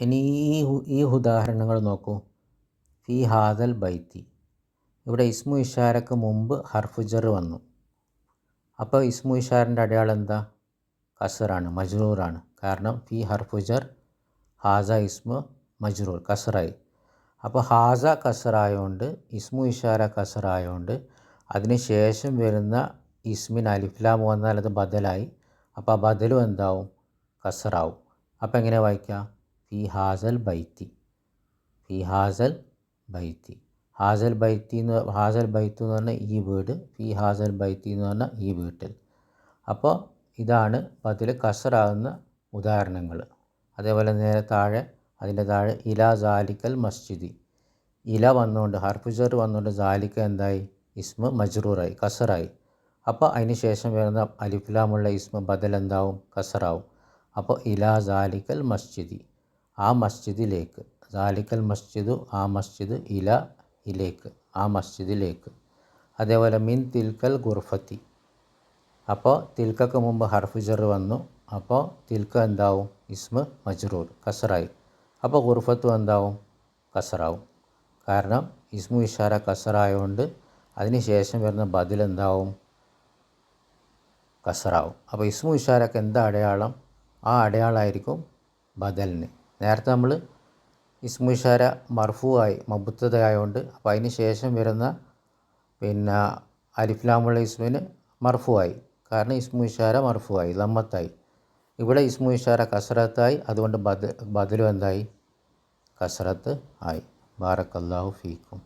ഇനി ഈ ഈ ഉദാഹരണങ്ങൾ നോക്കൂ. ഫി ഹാദൽ ബൈത്തി. ഇവിടെ ഇസ്മു ഇഷാരക്ക് മുമ്പ് ഹർഫുജർ വന്നു. അപ്പോൾ ഇസ്മു ഇഷാറിന്റെ അടയാളം എന്താ കസറാണ് മജ്റൂറാണ്. കാരണം ഫി ഹർഫുജർ ഹാസ ഇസ്മു മജ്റൂർ കസറായി. അപ്പോൾ ഹാസ കസറായതുകൊണ്ട് ഇസ്മു ഇഷാര കസറായതുകൊണ്ട് അതിന് ശേഷം വരുന്ന ഇസ്മിൻ അലിഫ്ലാം വന്നാൽ അത് ബദലായി. അപ്പോൾ ആ ബദലും എന്താവും? കസറാവും. അപ്പോൾ എങ്ങനെ വായിക്കാം? ഫി ഹാസൽ ബൈത്തി. ഫി ഹാസൽ ബൈത്തി. ഹാസൽ ബൈത്തി എന്ന് ഹാസൽ ബൈത്ത് എന്ന് പറഞ്ഞാൽ ഈ വീട് ഫി ഹാസൽ ബൈത്തി എന്ന് പറഞ്ഞാൽ ഈ വീട്ടിൽ. അപ്പോൾ ഇതാണ് അതിൽ കസറാകുന്ന ഉദാഹരണങ്ങൾ. അതേപോലെ നേരെ താഴെ അതിന്റെ താഴെ ഇല ജാലിക്കൽ മസ്ജിദി. ഇല വന്നുകൊണ്ട് ഹർഫുജർ വന്നുകൊണ്ട് ജാലിക്ക എന്തായി? ഇസ്മ മജ്റൂറായി കസറായി. അപ്പോൾ അതിന് ശേഷം വരുന്ന അലിഫ്ലാമുള്ള ഇസ്മ ബദൽ എന്താവും? കസറാവും. അപ്പോൾ ഇല ജാലിക്കൽ മസ്ജിദി. ആ മസ്ജിദിലേക്ക്. ദാലിക്കൽ മസ്ജിദു ആ മസ്ജിദ് ഇല ഇലേക്ക് ആ മസ്ജിദിലേക്ക്. അതേപോലെ മിൻ തിൽക്കൽ ഗുർഫത്തി. അപ്പോൾ തിൽക്കക്ക് മുമ്പ് ഹർഫുജർ വന്നു. അപ്പോൾ തിൽക്ക എന്താവും? ഇസ്മ മജ്റൂർ കസറായി. അപ്പോൾ ഗുർഫത്തും എന്താവും? കസറാവും. കാരണം ഇസ്മു ഇഷാര കസറായതുകൊണ്ട് അതിന് ശേഷം വരുന്ന ബദിൽ എന്താവും? കസറാവും. അപ്പോൾ ഇസ്മു ഇഷാരക്ക് എന്താ അടയാളം? ആ അടയാളമായിരിക്കും ബദലിന് നേരത്തെ നമ്മൾ ഇസ്മു ഇഷാര മർഫുവായി മബുത്തതയായതുകൊണ്ട് അപ്പോൾ അതിന് ശേഷം വരുന്ന പിന്നെ അലിഫ്ലാമുള്ള ഇസ്മിന് മർഫുവായി. കാരണം ഇസ്മു ഇഷാര മർഫുവായി ലമ്മത്തായി. ഇവിടെ ഇസ്മു ഇഷാര കസറത്തായി അതുകൊണ്ട് ബദ ബദലും എന്തായി? കസറത്ത് ആയി. ബാറക്കല്ലാഹു ഫീക്കും.